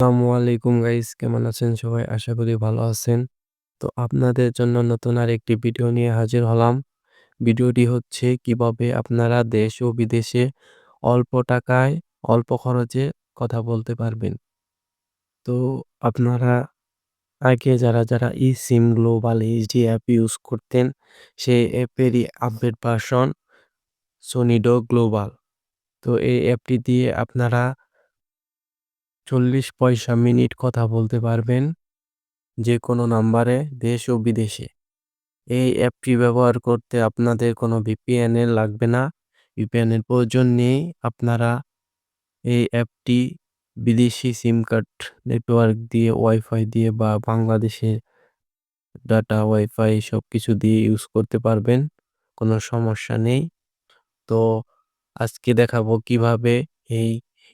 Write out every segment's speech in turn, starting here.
আসসালামু আলাইকুম গাইস, কেমন আছেন সবাই? আশা করি ভালো আছেন। তো আপনাদের জন্য নতুন আর একটি ভিডিও নিয়ে হাজির হলাম। ভিডিওটি হচ্ছে কীভাবে আপনারা দেশ ও বিদেশে অল্প টাকায় অল্প খরচে কথা বলতে পারবেন। তো আপনারা আগে যারা যারা e SIM global HD app use করতেন, সেই অ্যাপেরই আপডেট ভার্সন সোনিডো গ্লোবাল তো এই অ্যাপটি দিয়ে আপনারা চল্লিশ পয়সা মিনিট কথা বলতে পারবেন যে কোনো নাম্বারে, দেশ ও বিদেশে। এই অ্যাপটি ব্যবহার করতে আপনাদের কোনো ভিপিএন এর লাগবে না। ভিপিএন এর প্রয়োজন নেই। আপনারা এই অ্যাপটি বিদেশি সিম কার্ড নেটওয়ার্ক দিয়ে ওয়াইফাই দিয়ে বা বাংলাদেশের ডাটা ওয়াইফাই সব কিছু দিয়ে ইউজ করতে পারবেন। কোনো সমস্যা নেই। তো আজকে দেখাবো কীভাবে এই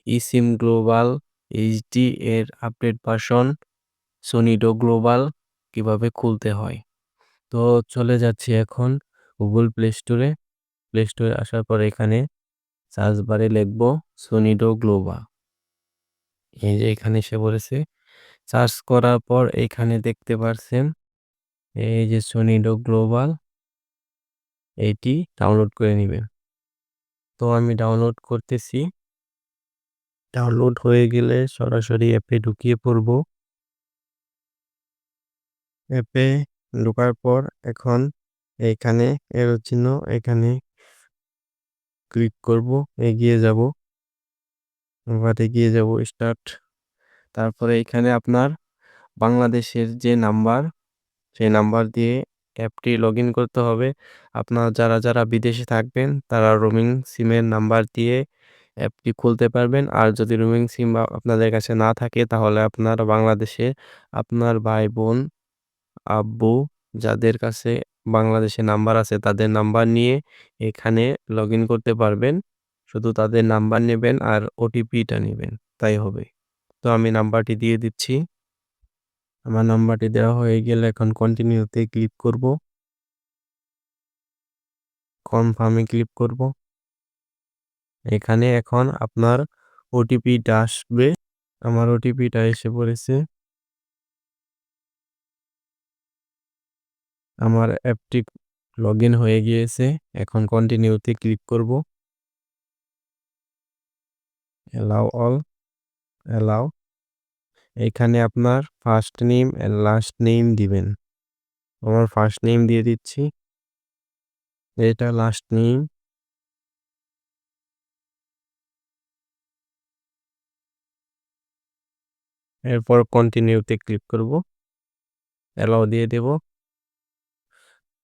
ইসিম গ্লোবাল এইচডি এর আপডেট ভার্সন সোনিডো গ্লোবাল কীভাবে খুলতে হয়। তো চলে যাচ্ছি এখন গুগল প্লে স্টোরে প্লে স্টোরে আসার পর এখানে সার্চ বারে লিখব সোনিডো গ্লোবাল এই যে এখানে এসে পড়েছে। সার্চ করার পর এখানে দেখতে পারছেন এই যে সোনিডো গ্লোবাল এইটি ডাউনলোড করে নেবেন। তো আমি ডাউনলোড করতেছি। ডাউনলোড হয়ে গেলে সরাসরি অ্যাপে ঢুকিয়ে পড়ব। অ্যাপে ঢোকার পর এখন এইখানে এরো চিহ্ন এখানে ক্লিক করব, এগিয়ে যাব। আবার এগিয়ে যাব স্টার্ট তারপরে এখানে আপনার বাংলাদেশের যে নাম্বার সেই নাম্বার দিয়ে অ্যাপটি লগ করতে হবে। আপনার যারা যারা বিদেশে থাকবেন, তারা রোমিং সিমের নাম্বার দিয়ে অ্যাপটি খুলতে পারবেন। আর যদি রোমিং সিম আপনাদের কাছে না থাকে, তাহলে আপনার বাংলাদেশে আপনার ভাই বোন আব্বু যাদের কাছে বাংলাদেশে নাম্বার আছে, তাদের নাম্বার নিয়ে এখানে লগ ইন করতে পারবেন। শুধু তাদের নাম্বার নেবেন আর ওটিপিটা নেবেন, তাই হবে। তো আমি নাম্বারটি দিয়ে দিচ্ছি। আমার নাম্বারটি দেওয়া হয়ে গেলে এখন কন্টিনিউতে ক্লিক করব। কনফার্মে ক্লিক করব। এখানে এখন আপনার ওটিপিটা আসবে। আমার ওটিপিটা এসে পড়েছে। আমার অ্যাপটি লগ হয়ে গিয়েছে। এখন কন্টিনিউতে ক্লিক করব। অ্যালাউ অল অ্যালাউ এখানে আপনার first name and last name দিবেন। আমার ফার্স্ট নেম দিয়ে দিচ্ছি। এটা লাস্ট নেম এরপর কন্টিনিউতে ক্লিক করব। অ্যালাও দিয়ে দেব।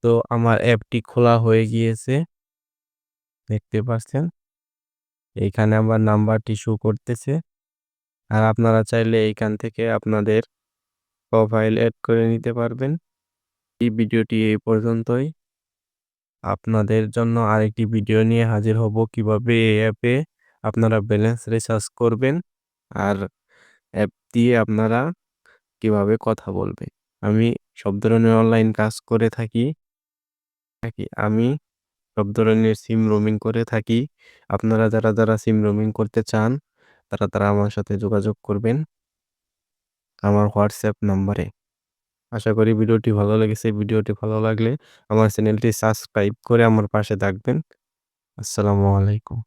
তো আমার অ্যাপটি খোলা হয়ে গিয়েছে। দেখতে পাচ্ছেন? এইখানে আমার নাম্বারটি শো করতেছে। আর আপনারা চাইলে এইখান থেকে আপনাদের প্রোফাইল অ্যাড করে নিতে পারবেন। এই ভিডিওটি এই পর্যন্তই। আপনাদের জন্য আরেকটি ভিডিও নিয়ে হাজির হব কীভাবে এই অ্যাপে আপনারা ব্যালেন্স রিচার্জ করবেন। আর অ্যাপ দিয়ে আপনারা কীভাবে কথা বলবেন আমি সব ধরনের অনলাইন কাজ করে থাকি। থাকি। আমি সব ধরনের সিম রোমিং করে থাকি। আপনারা যারা যারা সিম রোমিং করতে চান, তারা তারা আমার সাথে যোগাযোগ করবেন আমার হোয়াটসঅ্যাপ নাম্বারে। আশা করি ভিডিওটি ভালো লেগেছে। ভিডিওটি ভালো লাগলে আমার চ্যানেলটি সাবস্ক্রাইব করে আমার পাশে থাকবেন। আসসালামু আলাইকুম।